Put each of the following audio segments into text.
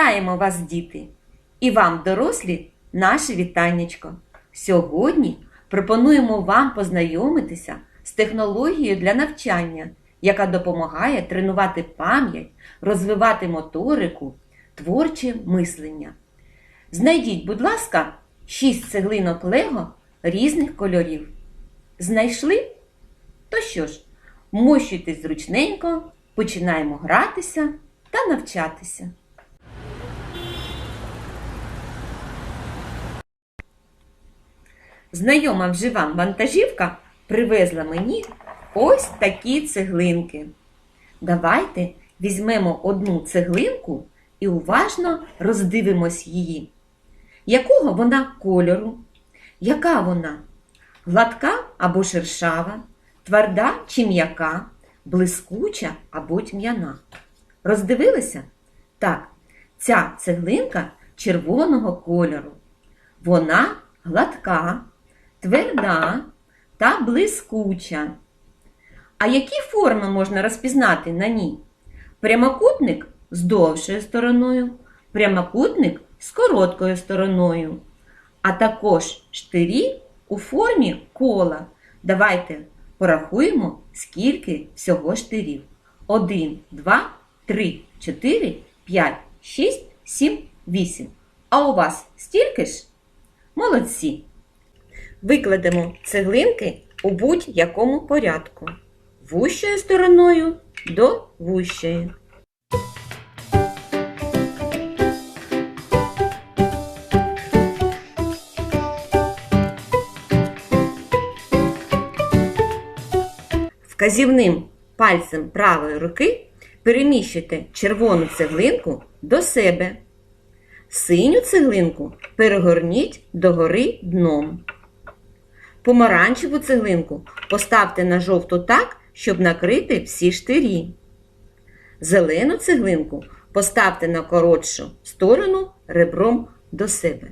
Вітаємо вас, діти! І вам, дорослі, наше вітаннячко. Сьогодні пропонуємо вам познайомитися з технологією для навчання, яка допомагає тренувати пам'ять, розвивати моторику, творче мислення. Знайдіть, будь ласка, шість цеглинок Лего різних кольорів. Знайшли? То що ж, мощуйтесь зручненько, починаємо гратися та навчатися. Знайома вже вам вантажівка привезла мені ось такі цеглинки. Давайте візьмемо одну цеглинку і уважно роздивимось її. Якого вона кольору? Яка вона? Гладка або шершава, тверда чи м'яка, блискуча або тьмяна. Роздивилися? Так, ця цеглинка червоного кольору. Вона гладка, тверда та блискуча. А які форми можна розпізнати на ній? Прямокутник з довшою стороною, прямокутник з короткою стороною, а також штирі у формі кола. Давайте порахуємо, скільки всього штирів. 1, 2, 3, 4, 5, 6, 7, 8. А у вас стільки ж? Молодці! Викладемо цеглинки у будь-якому порядку. Вущою стороною до вущої. Вказівним пальцем правої руки переміщуйте червону цеглинку до себе. Синю цеглинку перегорніть догори дном. Помаранчеву цеглинку поставте на жовту так, щоб накрити всі штирі. Зелену цеглинку поставте на коротшу сторону ребром до себе.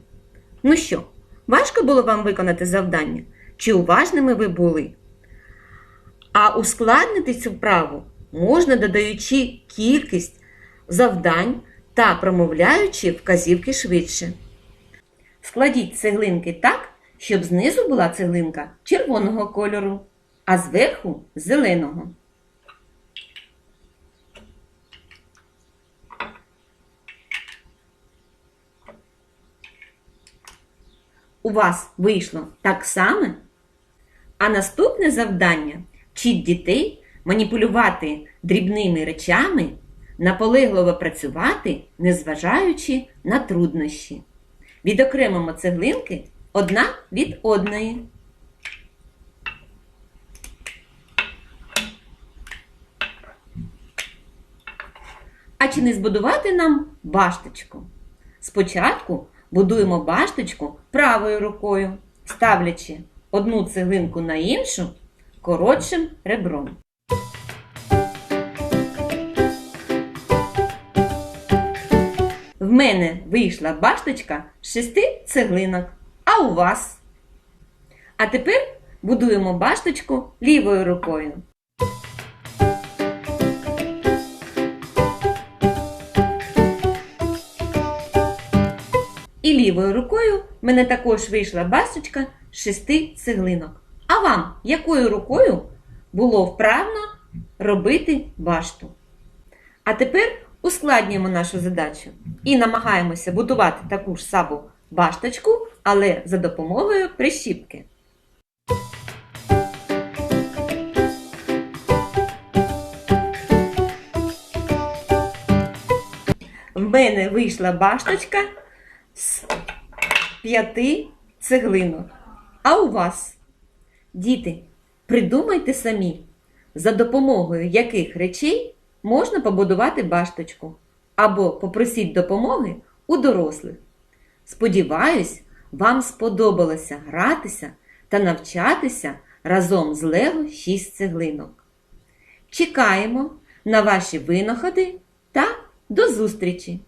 Ну що, важко було вам виконати завдання? Чи уважними ви були? А ускладнити цю вправу можна додаючи кількість завдань та промовляючи вказівки швидше. Складіть цеглинки так, щоб знизу була цеглинка червоного кольору, а зверху зеленого. У вас вийшло так само? А наступне завдання вчить дітей маніпулювати дрібними речами, наполегливо працювати, незважаючи на труднощі. Відокремимо цеглинки одна від одної. А чи не збудувати нам башточку? Спочатку будуємо башточку правою рукою, ставлячи одну цеглинку на іншу коротшим ребром. В мене вийшла башточка з шести цеглинок, у вас? А тепер будуємо башточку лівою рукою. І лівою рукою в мене також вийшла башточка з шести цеглинок. А вам якою рукою було вправно робити башту? А тепер ускладнюємо нашу задачу і намагаємося будувати таку ж саму башточку, але за допомогою прищіпки. В мене вийшла башточка з п'яти цеглинок. А у вас? Діти, придумайте самі, за допомогою яких речей можна побудувати башточку або попросіть допомоги у дорослих. Сподіваюсь, вам сподобалося гратися та навчатися разом з Лего 6 цеглинок. Чекаємо на ваші винаходи та до зустрічі!